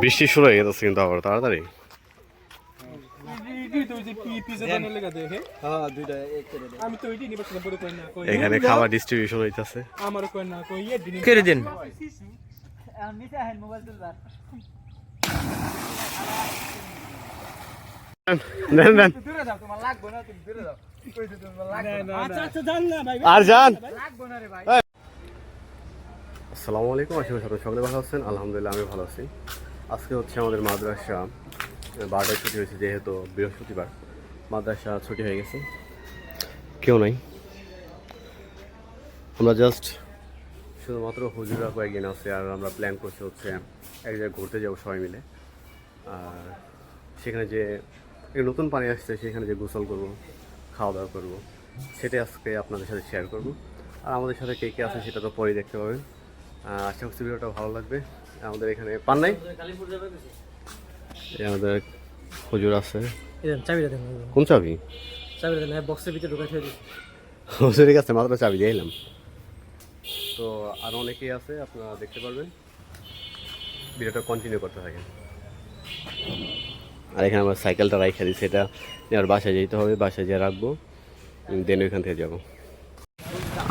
বৃষ্টি শুরু হয়ে গেছে কিন্তু আবার তাড়াতাড়ি। এখানে খাবার ডিস্ট্রিবিউশন হইতাছে। আমার কই না কই দিন করে দেন। দেন দেন দূরে যাও তোমার লাগবে না তুমি দূরে যাও কই দিতে তোমার লাগবে না আচ্ছা আচ্ছা জান না ভাই। আর যান। লাগবে না রে ভাই। আসসালামু আলাইকুম, আশা করি আপনারা সকলে ভালো আছেন। আলহামদুলিল্লাহ আমি ভালো আছি। আজকে হচ্ছে আমাদের মাদ্রাসা বারোটায় ছুটি হয়েছে, যেহেতু বৃহস্পতিবার। মাদ্রাসা ছুটি হয়ে গেছে। কেউ নাই। আমরা জাস্ট শুধুমাত্র হুজুরা কয়েকদিন আছে, আর আমরা প্ল্যান করছি হচ্ছে এক জায়গায় ঘুরতে যাব সবাই মিলে। আর সেখানে যে নতুন পানি আসছে, সেখানে যে গোসল করব খাওয়া দাওয়া করব, সেটাই আজকে আপনাদের সাথে শেয়ার করব। আর আমাদের সাথে কে কে আছে সেটা তো পরেই দেখতে পাবেন। আশা করছি ভিডিওটা ভালো লাগবে। আমাদের এখানে পান নাই? আমাদের হুজুর আছে। কোন চাবি? বক্সের ভিতরে ঢুকাই দিছি। হুজুরের কাছে মাত্র চাবি দিয়ে এলাম। তো আর অনেকেই আছে আপনারা দেখতে পারবেন। ভিডিওটা কন্টিনিউ করতে থাকেন। আর এখানে আমার সাইকেলটা রাইখা দিই সেটা আর বাসায় যেতে হবে বাসায় যেয়ে রাখব। দেন ওইখান থেকে যাব।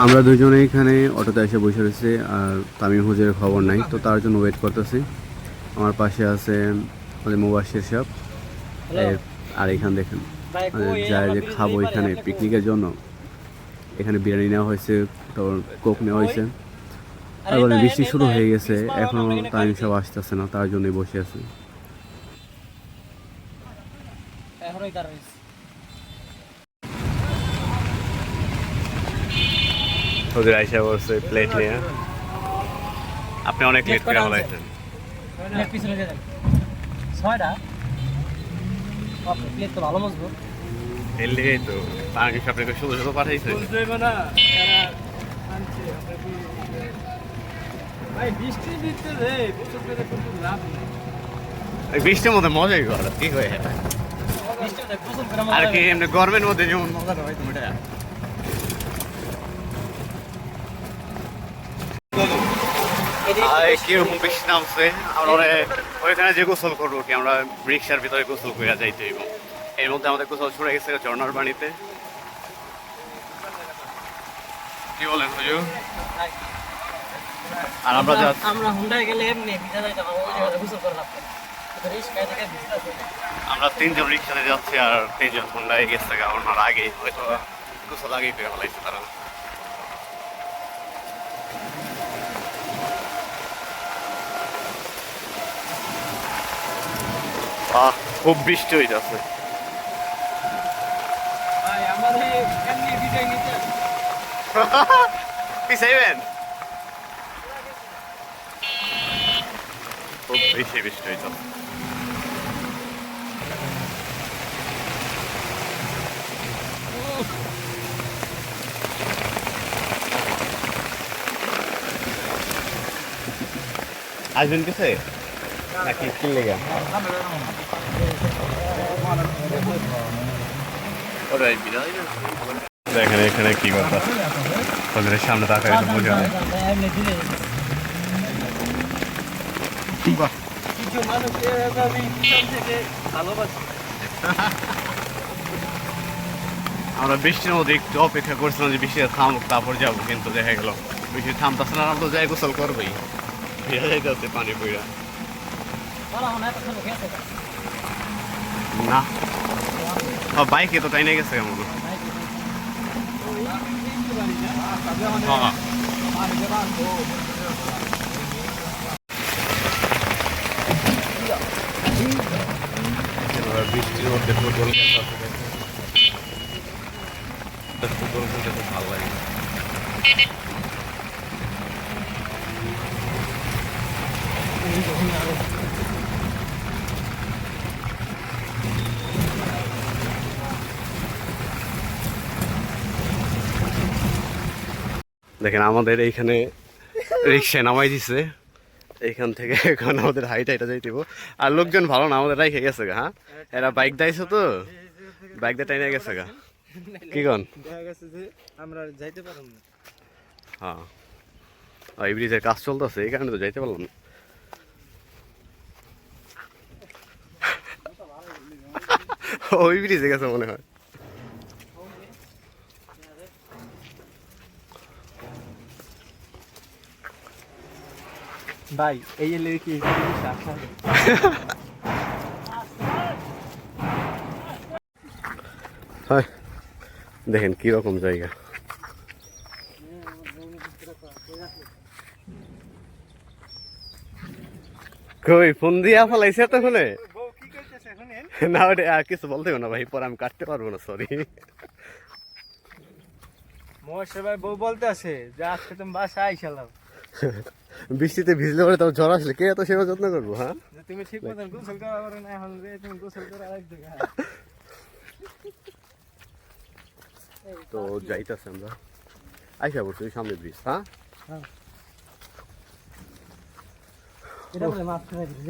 আমরা দুজনে এখানে অটোতে এসে বসে রয়েছি আর তামিম হুজের খবর নাই তো তার জন্য ওয়েট করতেছি। আমার পাশে আছে আমাদের মুবাসির সাহেব। আর এখানে দেখেন মানে যা খাব এখানে পিকনিকের জন্য। এখানে বিরিয়ানি নেওয়া হয়েছে তারপর কোক নেওয়া হয়েছে। তারপরে বৃষ্টি শুরু হয়ে গেছে এখনও টাইম সব আসতেছে না তার জন্যই বসে আছি এখনই কারণ ওদের আইসা বলছে প্লেট নিয়ে আপনি অনেক লেট করে বলাইছেন পিছনে ছয়টা? প্লেট তো ভালো মজবুত এর লেগেই তো। পানি আপনাকে শুধু শুধু পাঠাইছে। বুঝবে না তারা আনছে ভাই বৃষ্টির মধ্যে মজাই করে কি হয় আর কি এমনি গরমের মধ্যে যেমন মজাটা হয় তুমি কীরকম নামছে? আমরা ওইখানে যে গোসল করব কি আমরা রিক্সার ভিতরে গোসল করে যাইতে এর মধ্যে আমাদের গোসল ছুড়ে গেছে পানিতে। কি বলেন হুজুর? আর আমরা যা আমরা হুন্ডায় গেলে এমনি ভিজা গোসল করে তিনজন রিক্সাতে যাচ্ছি আর তিনজন হুন্ডায় গেছে আমার আগে হয়তো গোসল আগেই করে ফেলাইছে তারা। আহ খুব বৃষ্টি নিতে পিছাইবেন খুব বেশি বৃষ্টি যাচ্ছে আসবেন কিসে? নাকি দেখেন এখানে কি কথা? সামনে বোঝা আমরা বৃষ্টির মধ্যে একটু অপেক্ষা করছিলাম যে বৃষ্টি থামুক, তারপর যাব, কিন্তু দেখা গেল, বৃষ্টি থামতেছে না, আমরা তো যাই গোসল করবোই। পানি বইরা তারা মনে হয় এতক্ষণ গেছে না। বাইকে তো টাইনে গেছে কেমন? বৃষ্টির মধ্যে দেখেন আমাদের এইখানে রিক্সায় নামাই দিছে। এইখান থেকে এখন আমাদের হাইটা এটা যাই দিব আর লোকজন ভালো না, আমাদের রাইখে গেছে গা হ্যাঁ? এরা বাইক দাইছো তো, বাইক দা টাইনে গেছে গা। কি কন? আমরা যাইতে পারলাম না হ্যাঁ এই ব্রিজের কাজ চলতেছে, এই কারণে তো যাইতে পারলাম না। ওই ব্রিজে গেছে মনে হয়। ভাই এই এলে কি দেখেন কি রকম জায়গা। কই ফোন দিয়া ফেলাইছে করতেছে এখন না ওটা আর কিছু বলতে না ভাই পরে আমি কাটতে পারব না সরি মহেশ্বর ভাই বউ বলতে আছে যে আজকে তুমি বাসায় আইসালাম। বৃষ্টিতে ভিজলে পরে তোর জ্বর আসলে? কে এত সেবা যত্ন করব হ্যাঁ? তুমি ঠিক মতন গোসল করা পারো না এখন তুমি গোসল করে আরেক তো যাইতেছে আমরা। আইসা পড়ছি ওই সামনে ব্রিজ হ্যাঁ?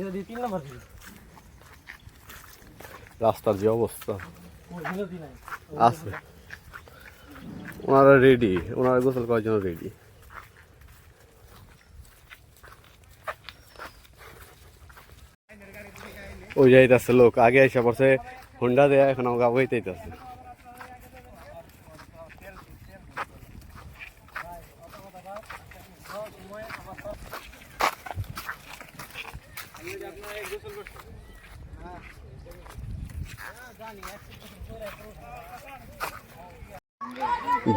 দিবি রাস্তার যে অবস্থা। আছে। ওনারা রেডি ওনারা গোসল করার জন্য রেডি ওই যাইতেছে লোক, আগে এসে পড়ছে হুন্ডা দেয়া, এখন আমাকে আবহাইতেইতেছে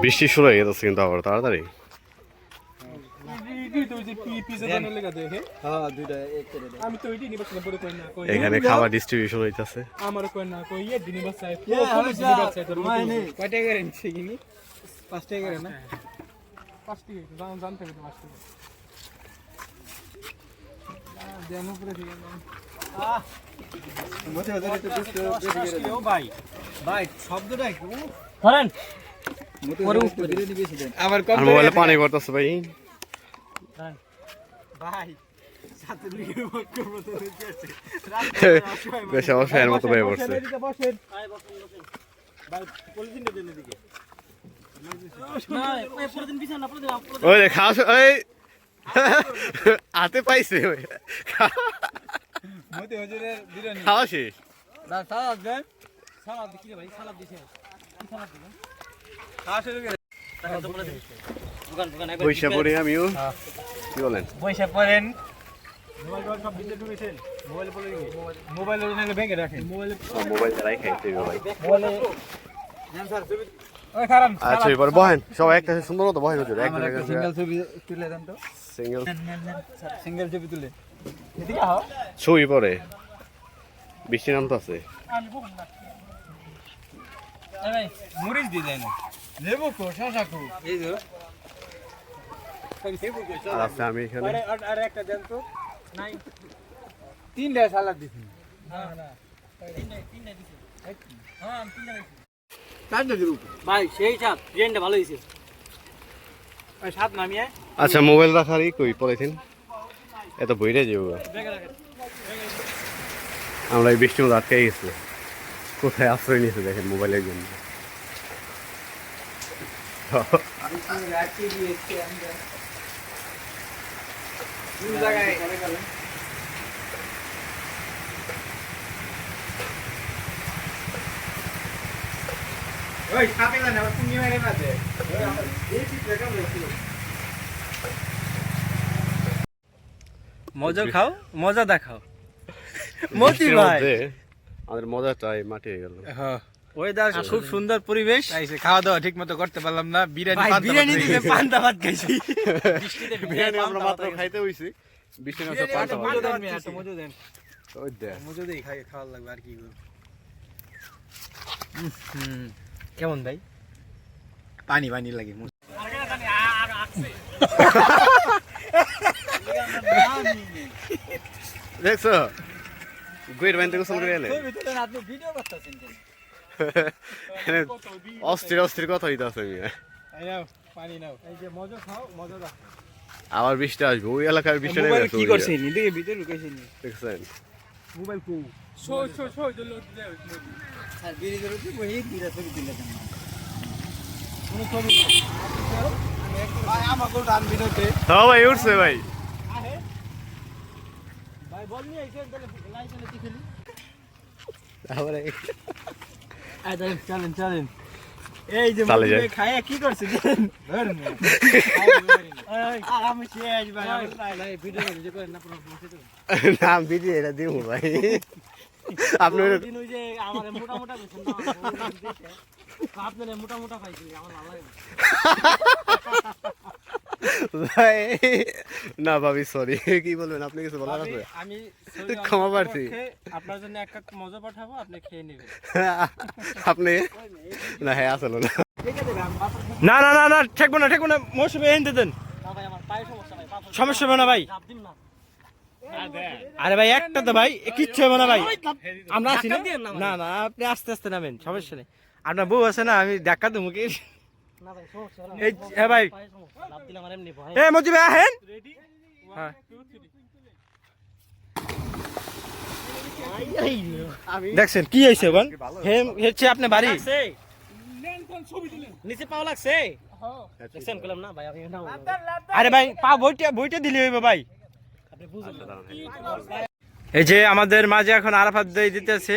বৃষ্টি শুরু হয়ে গেছে কিন্তু আবার, তাড়াতাড়ি হ্যাঁ দুইটা এক করে দাও আমি তো ওইটি নিবাস না পরে কই না কই এখানে খাবার ডিস্ট্রিবিউশন হইতাছে। আমার কই না কই ইয়ে দিনে বাসায় ইয়ে, হয়েছে। মাইনে। কয় টাকা করে নিচ্ছে কিনি? পাঁচ টাকা করে না? জান দেন উপরে মতে একটু ভাই ভাই শব্দটা ধরেন। আবার মোবাইলে পানি পড়তেছে ভাই। ভাই বেশ অসহায়ের মতো হয়ে পড়ছে। ওই খাওয়া ওই। হাতে পাইছে খাওয়া শেষ? পয়সা পরে আমিও কি বলেন? পয়সা পড়েন মোবাইল টোবাইল সব ভিতরে ঢুকেছেন? মোবাইল বলে মোবাইল ওই ব্যাংকে রাখেন। মোবাইল মোবাইল চালাই খাইতে ভাই। মোবাইলে জান স্যার ছবি আচ্ছা এবার বহেন। সবাই একটা সুন্দর মতো বহেন হচ্ছে একটা সিঙ্গেল ছবি তুলে দেন তো। সিঙ্গেল সিঙ্গেল ছবি তুলে। এদিকে আহ। ছবি পরে। বৃষ্টি নাম তো আছে আমি বলুন না। এই ভাই মরিচ দিয়ে দেয় না। লেবু কো শশা কো। এই যে। লেবু কো আর আছে আমি এখানে। আর একটা দেন তো। নাই। তিনটা সালাদ দিছি। না না। তিনটা তিনটা দিছে। হ্যাঁ ভাই সেই সাত। ট্রেনটা ভালো হয়েছে। সাত নামিয়ে। আচ্ছা মোবাইল রাখারই কই পলিথিন? এত বইরে যাব। আমরা এই বৃষ্টির মধ্যে আটকে গেছি। কোথায় আশ্রয় নিয়েছে দেখেন মোবাইলের জন্য। ওই সাথে না আবার তুমি মেরে মাঝে। এই চিত্র কেমন মজা খাও মজা দেখাও। মতি ভাই। আমাদের মজাটাই মাটিয়ে গেল। হ্যাঁ ওয়েদার খুব সুন্দর পরিবেশ। তাইছে খাওয়া দাওয়া ঠিক মতো করতে পারলাম না বিরিয়ানি পান্তা বিরিয়ানি ভাত দিতে পান্তা ভাত খাইছি। বিরিয়ানি আমরা মাত্র খাইতে হইছি বৃষ্টির মধ্যে পাল্টা মজা দেন মিয়া একটু মজা দেন। ওই দেখ। মজা দেই খাই খাওয়া লাগবে আর কি করব কেমন ভাই? পানি পানি লাগে দেখছ? গুয়ের বাইনতে গোসল করে এলে? আপনি ভিডিও করতেছেন কেন অস্থির অস্থির কথা হইতে আছে মিয়া এই নাও পানি নাও এই যে মজা খাও মজা দাও আবার বৃষ্টি আসবে ওই এলাকার বৃষ্টি কি করছেন ভিতরে ঢুকাইছেন দেখছেন? মোবাইল কো। শো শো শো বিরিজের উপরে বহি বিরা ছবি তুলে দেন। ভাই আমাকে ডান বিনোতে হ্যাঁ ভাই উঠছে ভাই। ভাই বল নিয়ে আইছেন তাহলে লাইসেন্স খেলি। তারপরে চলেন চলেন। এই যে চালে খায় কি করছে? আমি শেষ ভাই আমি তাই ভাই ভিডিও ভিডিও না ভিডিও এটা দিব ভাই। আপনি ওই- যে আমার মোটা মোটা না আপনার মোটা মোটা পাইছি আমার ভালো লাগে ভাই না ভাবি সরি কি বলবেন আপনি কিছু বলার আছে? আমি ক্ষমা প্রার্থী। আপনার জন্য এক কাপ মজা পাঠাবো আপনি খেয়ে নেবেন। আপনি না হ্যাঁ আসলে না না না না না ঠেকবো না ঠেকবো না মৌসুমে এনে দেন। না ভাই আমার পায়ে সমস্যা ভাই পাথর সমস্যা হবে না ভাই। না। আরে ভাই একটা তো ভাই কিচ্ছু হবে না ভাই। আমরা আছি না? না আপনি আস্তে আস্তে নামেন সমস্যা নেই। আপনার বউ আছে না আমি ধাক্কা দেবো কি? ভাই এই হ্যাঁ ভাই। এ মজি ভাই আহেন। হ্যাঁ। দেখছেন কি হয়েছে হে হচ্ছে আপনি বাড়ি? নিচে পাও লাগছে? দেখছেন কইলাম না ভাই আরে ভাই পা বইটা বইটা দিলে হইবে ভাই। এই যে আমাদের মাঝে এখন আরাফাত দই দিতেছে।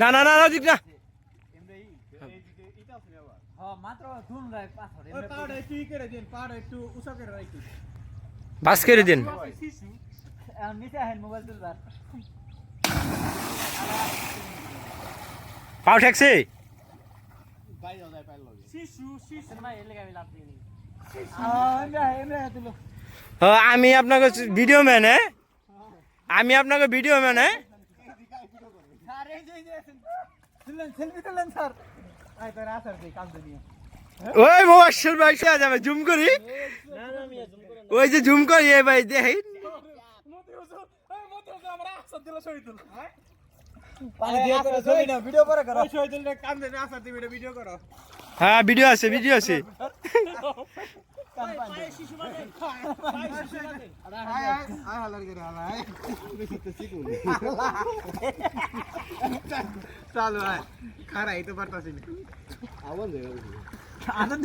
না না না না দিক না। দিন। বাস করে পাও ঠেকছে শিশু শিশু। আমি আপনাকে ভিডিও ম্যান আমি আপনাকে ভিডিও ম্যান ওই মোবাইল ভাই, সে যাবে জুম করি। ওই যে জুম করি, এ ভাই দেখি ভিডিও করে ভিডিও করো। হ্যাঁ ভিডিও আছে ভিডিও আছে। চালু খারাই তো পারতাছি না আনন্দ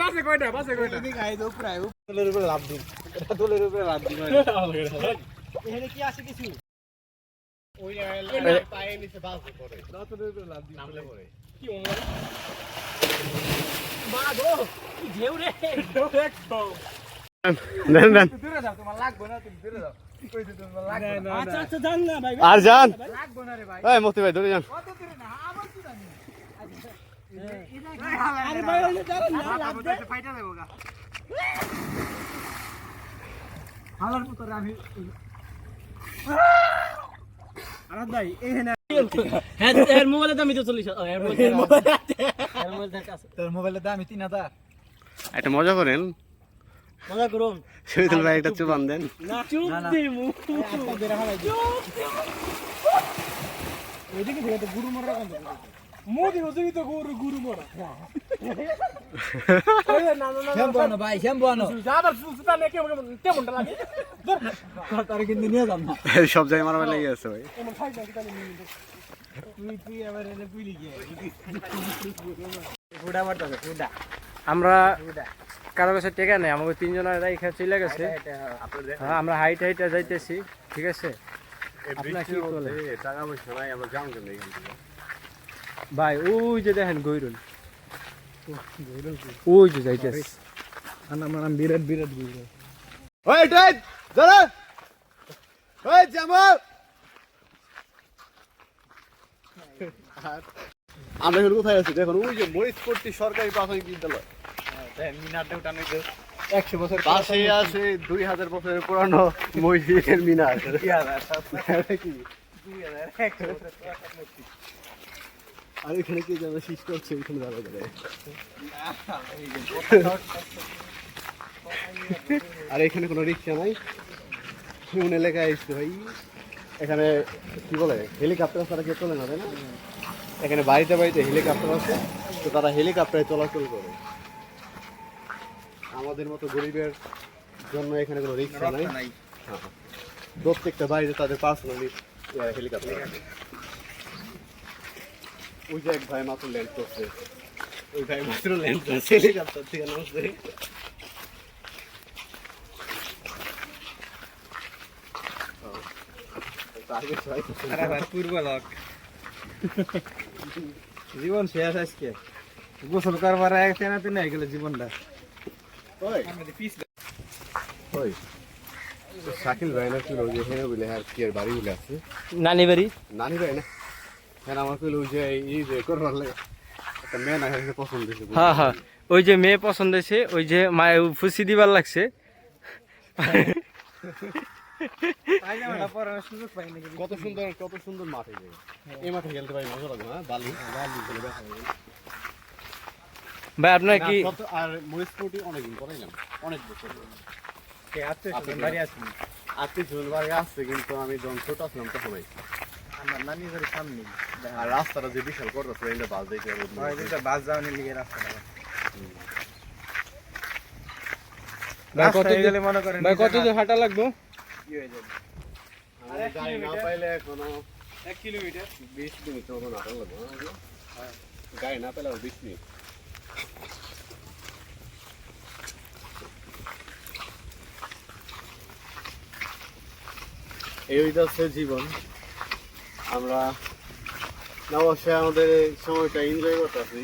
বাসে কয়টা বাসে কয়টা লাভ দিন তুলের উপরে লাভ দিন এখানে কি আছে কিছু? আর যান মতি ভাই ধরে যান হালার পুত্র আমি আরাদ ভাই এই হেনা হ্যাঁ। এর দাম এর মোবাইল তোর মোবাইলের দাম তিন হাজার। একটা মজা করেন। মজা করুন। শহীদুল ভাই একটা চুপান দেন না চুপ গুরু মরা কান্দ মোদি তো গুরু গুরু মরা শ্যাম্পানো ভাই শ্যাম্পানো যাবার সুলসুতা নে কেমন কেমনটা লাগে তার কিন্তু নিয়ে যাম না সব জায়গায় মারামারি লেগে আছে ভাই এমন খাই না কিতা নিয়ে তুই তুই এবার এনে পুইলি গিয়ে ফুডা মারতাছে ফুডা আমরা কারও কাছে টেকা নেই আমাকে তিনজনের এখানে চলে গেছে। হ্যাঁ আমরা হাইট হাইটে যাইতেছি ঠিক আছে? আপনার কি বলে টাকা পয়সা নাই আমরা কেন ভাই ওই যে দেখেন গৈরুন ওই যে যাইতেছে। আনা মানে বিরাট বিরাট গুরু ওই টাইট দাঁড়া ওই জামাল! আমরা এখন কোথায় আছি? দেখুন ওই যে মরিচপট্টি সরকারি প্রাথমিক বিদ্যালয়। মিনারটা উঠানো একশো বছর পাশে আছে দুই হাজার বছরের পুরানো মসজিদের মিনার। কি আর এখানে কি যেন শীষ করছে এখানে দাঁড়া দাঁড়ায় আর এখানে কোনো রিক্সা নাই। কোন এলাকায় এসছে ভাই। এখানে কি বলে হেলিকপ্টার ছাড়া কেউ চলে না তাই না? এখানে বাড়িতে বাড়িতে হেলিকপ্টার আছে তো তারা হেলিকপ্টারে চলাচল করে। আমাদের মতো গরিবের জন্য এখানে কোনো রিক্সা নাই। হ্যাঁ। প্রত্যেকটা বাড়িতে তাদের পার্সোনালি হেলিকপ্টার আছে। ওই যে এক ভাই মাত্র ল্যান্ড করছে ওই ভাই মাত্র ল্যান্ড করছে হেলিকপ্টার থেকে নামছে। জীবন শেষ আজকে। গোসল করবার এক তেনাতে নাই গেল জীবনটা। ওই ওই শাকিল ভাই না হ্যাঁ বলে হ্যাঁ কি বাড়ি বলে আছে? নানি বাড়ি? নানি ভাই না? হ্যাঁ আমার কইলো যে এই যে করবার লাগে একটা মেয়ে না হ্যাঁ পছন্দ হয়েছে হ্যাঁ হ্যাঁ। ওই যে মেয়ে পছন্দ হয়েছে ওই যে মায়ের ফুসি দিবার লাগছে। তাই না পড়ানোর সুযোগ পাই নাকি? কত সুন্দর কত সুন্দর মাঠে এই মাঠে খেলতে পারি মজা লাগবে বালি বালি খেলে দেখা ভাই আপনার কি আর মহিষপুরটি অনেকদিন করাইলাম অনেক বছর বাড়ি আত্মীয় বাড়ি আসছে কিন্তু আমি যখন ছোট আসলাম তখন। আমার নানি বাড়ির সামনে। আর রাস্তাটা যে বিশাল করতেছে এটা বাস দেখে হয় কিন্তু বাস যাওয়ার লিগে রাস্তাটা। ভাই কত গেলে মনে করেন ভাই কত দূর হাঁটা লাগবে? কি হয়ে যাবে? আমি গাড়ি না পাইলে এখনও এক কিলোমিটার। বিশ মিনিট মতো নাটক লাগবে হ্যাঁ? গাড়ি না পেলে আর বিশ মিনিট। এই হচ্ছে জীবন। আমরা অবশ্যই আমাদের এই সময়টা এনজয় করতেছি।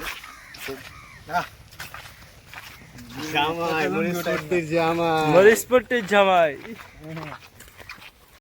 জামাই জামাই। জামাই।